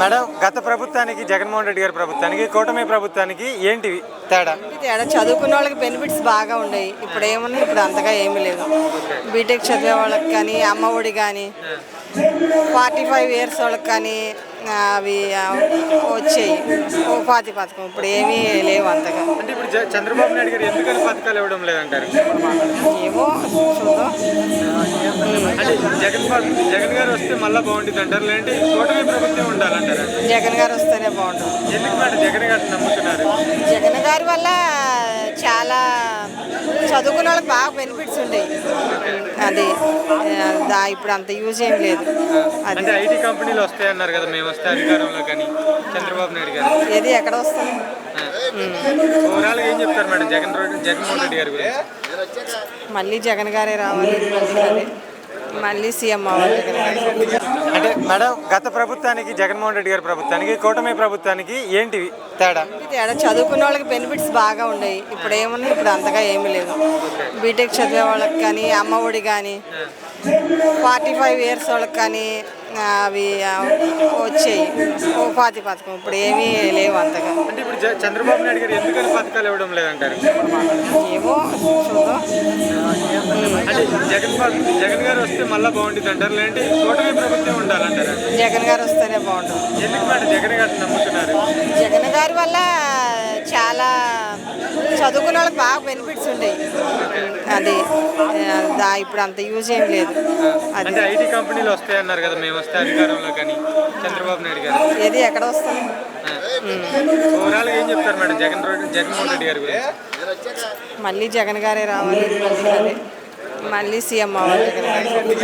Madam గత ప్రభుత్వానికి జగన్మోహన్ రెడ్డి గారి ప్రభుత్వానికి కూటమి ప్రభుత్వానికి ఏంటి తేడా? తేడా? చదువుకున్న వాళ్ళకి బెనిఫిట్స్ బాగా ఉన్నాయి. ఇప్పుడు ఏమున్నాయి? ఇప్పుడు అంతగా ఏమీ లేదు. బీటెక్ చదివే వాళ్ళకి కానీ అమ్మ ఒడి కానీ ఫార్టీ ఫైవ్ ఇయర్స్ వాళ్ళకి కానీ అవి వచ్చాయి. ఉపాధి పథకం ఇప్పుడు ఏమీ లేవు అంతగా. అంటే ఇప్పుడు చంద్రబాబు నాయుడు గారు ఎందుకని పథకాలు ఇవ్వడం లేదంటారు? ఏమో చూద్దాం. అంటే జగన్ జగన్ గారు వస్తే మళ్ళీ బాగుంటుంది అంటారు లేదంటే కూటమి ప్రభుత్వం ఉండాలంటారా? జగన్ గారు వస్తేనే బాగుంటుంది. ఎందుకు మేడం జగన్ గారు నమ్ముతున్నారు? జగన్ గారి వల్ల చదువుకున్న వాళ్ళకి బాగా బెనిఫిట్స్ ఉండేవి అది ఇప్పుడు అంత యూజ్ ఏం లేదు. అంటే ఐటీ కంపెనీలు వస్తాయన్నారు కదా మేము వస్తే అధికారంలో కానీ చంద్రబాబు నాయుడు గారు. ఏది ఎక్కడ వస్తుంది? ఓవరాల్ ఏం చెప్తారు మేడం? జగన్ రెడ్డి జగన్మోహన్ రెడ్డి గారి గురించి. మళ్ళీ జగన్ గారే రావాలి. మళ్ళీ. మళ్ళీ సీఎం అవ్వాలి. అంటే మేడం గత ప్రభుత్వానికి జగన్మోహన్ రెడ్డి గారి ప్రభుత్వానికి కూటమి ప్రభుత్వానికి ఏంటి తేడా? తేడా? చదువుకున్న వాళ్ళకి బెనిఫిట్స్ బాగా ఉండేవి ఇప్పుడు ఏమున్నాయి ఇప్పుడు అంతగా ఏమీ లేదు. బీటెక్ చదివే వాళ్ళకి కానీ అమ్మ ఒడి కానీ ఫార్టీ ఫైవ్ ఇయర్స్ వాళ్ళకి కానీ అవి వచ్చాయి. ఉపాధి పథకం ఇప్పుడు ఏమీ లేవు అంతగా. అంటే ఇప్పుడు చంద్రబాబు నాయుడు గారు ఎందుకని పథకాలు ఇవ్వడం లేదంటారు? ఏమో చూద్దాం. అంటే జగన్ జగన్ గారు వస్తే మళ్ళీ బాగుంటుంది అంటారు లేదంటే కూటమి ప్రభుత్వం ఉండాలంటారా? జగన్ గారు వస్తేనే బాగుంటుంది. ఎందుకు మేడం జగన్ గారు నమ్ముతున్నారు? జగన్ గారి వల్ల చాలా చదువుకున్న వాళ్ళకి బాగా బెనిఫిట్స్ ఉండేవి అది ఇప్పుడు అంత యూజ్ ఏం లేదు. అంటే ఐటీ కంపెనీలు వస్తాయన్నారు కదా మేము వస్తే అధికారంలో కానీ చంద్రబాబు నాయుడు గారు. ఏది ఎక్కడ వస్తుంది? ఓవరాల్ ఏం చెప్తారు మేడం జగన్ జగన్మోహన్ రెడ్డి గారి గురించి? మళ్ళీ జగన్ గారే రావాలి. మళ్ళీ సీఎం అవ్వాలి.